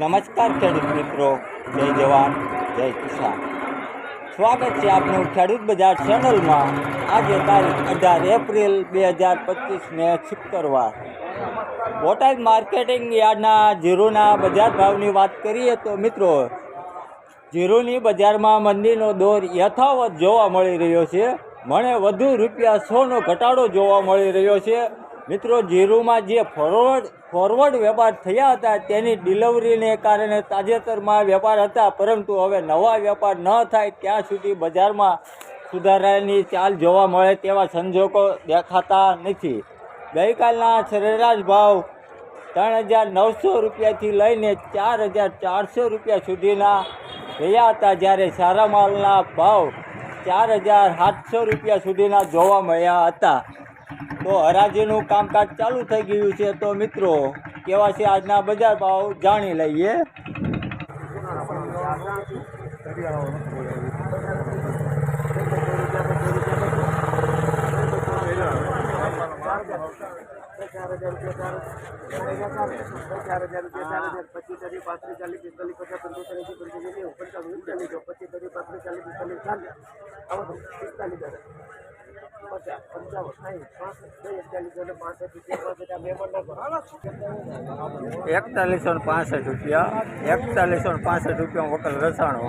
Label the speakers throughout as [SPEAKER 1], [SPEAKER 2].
[SPEAKER 1] નમસ્કાર ખેડૂત મિત્રો. જય જવાન, જય કિસાન. સ્વાગત છે આપનું ખેડૂત બજાર ચેનલમાં. આજે તારીખ અઢાર એપ્રિલ બે હજાર પચીસને શુક્રવાર. બોટાદ માર્કેટિંગ યાર્ડના જીરુના બજાર ભાવની વાત કરીએ તો મિત્રો, જીરુની બજારમાં મંદીનો દોર યથાવત જોવા મળી રહ્યો છે. મને વધુ રૂપિયા સોનો ઘટાડો જોવા મળી રહ્યો છે. મિત્રો, જીરુમાં જે ફોરવર્ડ ફોરવર્ડ વેપાર થયા હતા, તેની ડિલિવરીને કારણે તાજેતરમાં વેપાર હતા, પરંતુ હવે નવા વેપાર ન થાય, ત્યાં સુધી બજારમાં સુધારાની ચાલ જોવા મળે તેવા સંજોગો દેખાતા નથી. ગઈકાલના સરેરાશ ભાવ ત્રણ હજાર નવસો રૂપિયાથી લઈને ચાર હજાર ચારસો રૂપિયા સુધીના રહ્યા હતા, જ્યારે સારા માલના ભાવ ચાર હજાર સાતસો રૂપિયા સુધીના જોવા મળ્યા હતા. તો હરાજીનું કામકાજ ચાલુ થઈ ગયું છે. તો મિત્રો, કેવા છે આજના બજાર ભાવ? જાણી લઈએ.
[SPEAKER 2] ચાર હજાર રૂપિયા ચાર હજાર રૂપિયા પચીસ તારીખ પાંત્રીસ ચાલીસ પિસ્તાલીસ પચાસ પંચોતેર પંચોતેર નેવું પંચાવન પિસ્તાલીસ પચીસ તારીખ પાંત્રીસ ચાલીસ પિસ્તાલીસ ચાલીસ પિસ્તાલીસ હજાર પચાસ પંચાવન સાઠ પાસઠ એકતાલીસ રૂપિયા. પાસઠ મહેમાન
[SPEAKER 1] એકતાલીસો ને પાસઠ રૂપિયા એકતાલીસો ને પાસઠ રૂપિયા વકલ રસાણો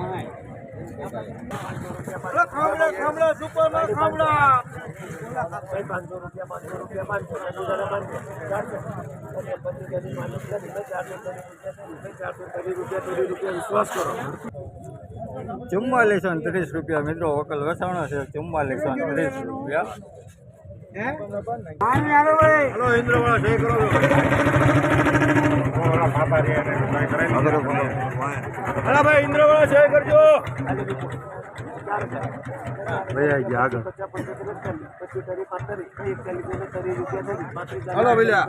[SPEAKER 2] પાંચસો રૂપિયા પાંચસો રૂપિયા પાંચસો ચારસો ચારસો ચારસો રૂપિયા ત્રીસ રૂપિયા વિશ્વાસ કરો.
[SPEAKER 1] ચુમ્માલીસો ને ત્રીસ રૂપિયા મિત્રો વકલ વસાણો છે ચુમ્માલીસો ને ત્રીસ રૂપિયા. ભાઈ. ગયા આગળ
[SPEAKER 2] પચાસ પંચોતેર એકતાલીસ પચીસ તારીખ પાંત્રીસ ત્રીસ એકતાલીસ અને ત્રીસ રૂપિયા થશે પાંત્રીસ
[SPEAKER 3] હલો ભઈલા.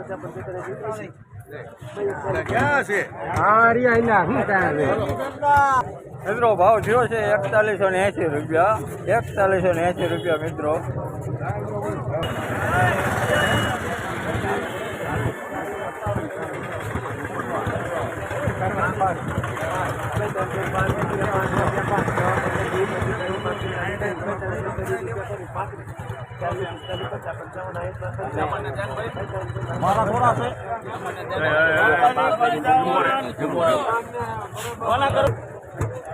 [SPEAKER 2] પચાસ
[SPEAKER 3] ક્યાં છે?
[SPEAKER 1] મિત્રો ભાવ થયો છે એકતાલીસો ને એંસી રૂપિયા એકતાલીસો ને એંસી રૂપિયા મિત્રો મારા થોડા છે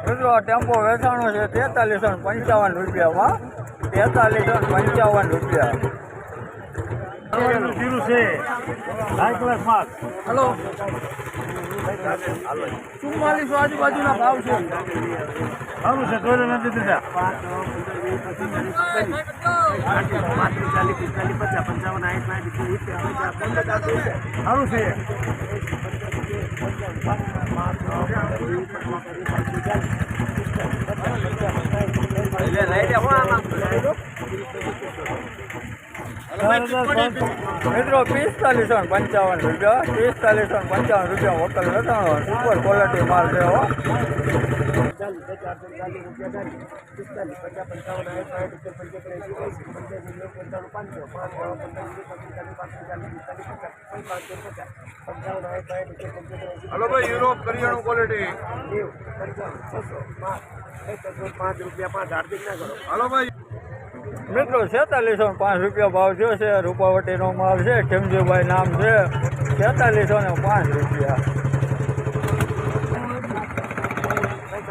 [SPEAKER 1] મિત્રો ટેમ્પો વેચાણો છે તેતાલીસો ને પંચાવન રૂપિયામાં. તેતાલીસો ને પંચાવન રૂપિયા.
[SPEAKER 2] હલો. ચુમ્માલીસો આજુબાજુના ભાવ છે. સારું છે.
[SPEAKER 1] મિત્રો, પિસ્તાલીસો ને પંચાવન રૂપિયા. પિસ્તાલીસો ને પંચાવન રૂપિયા વકલ વેચાણો સુપર ક્વોલિટી માલ છે
[SPEAKER 2] ચાલીસ ચારસો ચાલીસ રૂપિયા ચાલીસ પિસ્તાલીસ પચાસ પંચાવન સાઠ સાઠ સિત્તેર પંચોતેર એંસી એંસી પંચ્યાસી નેવું પાંચસો પાંચ પંચાવન પંચાવન પાંત્રીસ ચાલીસ પિસ્તાલીસ પચાસ પાંચસો પચાસ પંચાવન સાઠ સાઠ સિત્તેર પંચોતેર એંસી
[SPEAKER 3] હલો ભાઈ યુરોપ કરિયાણું ક્વોલિટી
[SPEAKER 2] નેવું પંચાવન છસો પાંચ એકસો પાંચ રૂપિયા પાંચ હાર્દિક ના કરો
[SPEAKER 3] હલો ભાઈ.
[SPEAKER 1] મિત્રો છેતાલીસો ને પાંચ રૂપિયા ભાવ થયો છે. રૂપાવટીનો માલ છે. ખેમજીભાઈ નામ છે. છેતાલીસો ને પાંચ રૂપિયા
[SPEAKER 2] ચારસો રૂપિયા ચારસો રૂપિયા ચાલો કાકા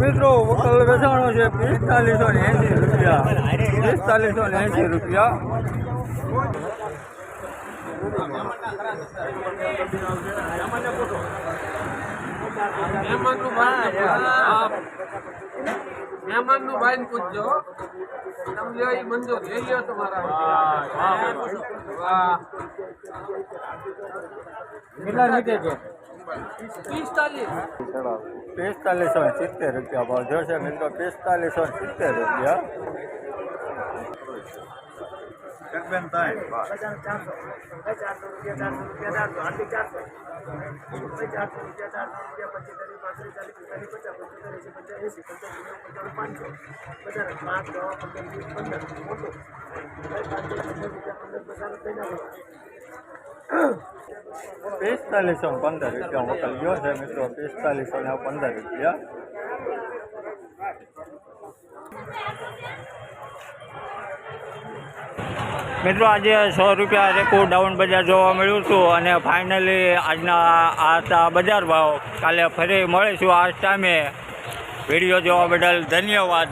[SPEAKER 1] મિત્રો વકલ વેચાણો છે પિસ્તાલીસો ને એંસી રૂપિયા. પિસ્તાલીસો ને એંસી રૂપિયા.
[SPEAKER 4] મહેમાનનું બાઈન પૂછજો. તમને એ મંજૂર લઈ લ્યો તમારા.
[SPEAKER 1] કેટલા છે?
[SPEAKER 4] પિસ્તાલીસો.
[SPEAKER 1] સિત્તેર રૂપિયા ભાવ જોશે મિત્રો. પિસ્તાલીસો સિત્તેર રૂપિયા.
[SPEAKER 3] બેન થાય
[SPEAKER 2] ચારસો રૂપિયા ચારસો રૂપિયા ચારસો ચારસો. ચારસો રૂપિયા ચારસો રૂપિયા પચીસ પાંત્રીસ ચાલીસ પિસ્તાલીસ પચાસ પંચોતેર એસી પંચાસ એસી પંચાસી પંચાણું પાંચસો. બજાર પાંચ દસ પંદર વીસ પંદર મોટું. ભાઈ પાંચ દસ પંદર રૂપિયા પંદર બજાર થઈને
[SPEAKER 1] પિસ્તાલીસો પંદર રૂપિયા મોકલ્યો છે મિત્રો પિસ્તાલીસો ને પંદર રૂપિયા. મિત્રો, આજે સો રૂપિયા રેકોર્ડ ડાઉન બજાર જોવા મળ્યું હતું અને ફાઇનલી આજના આ બજાર ભાવ. કાલે ફરી મળીશું આ ટાઈમે. વીડિયો જોવા બદલ ધન્યવાદ.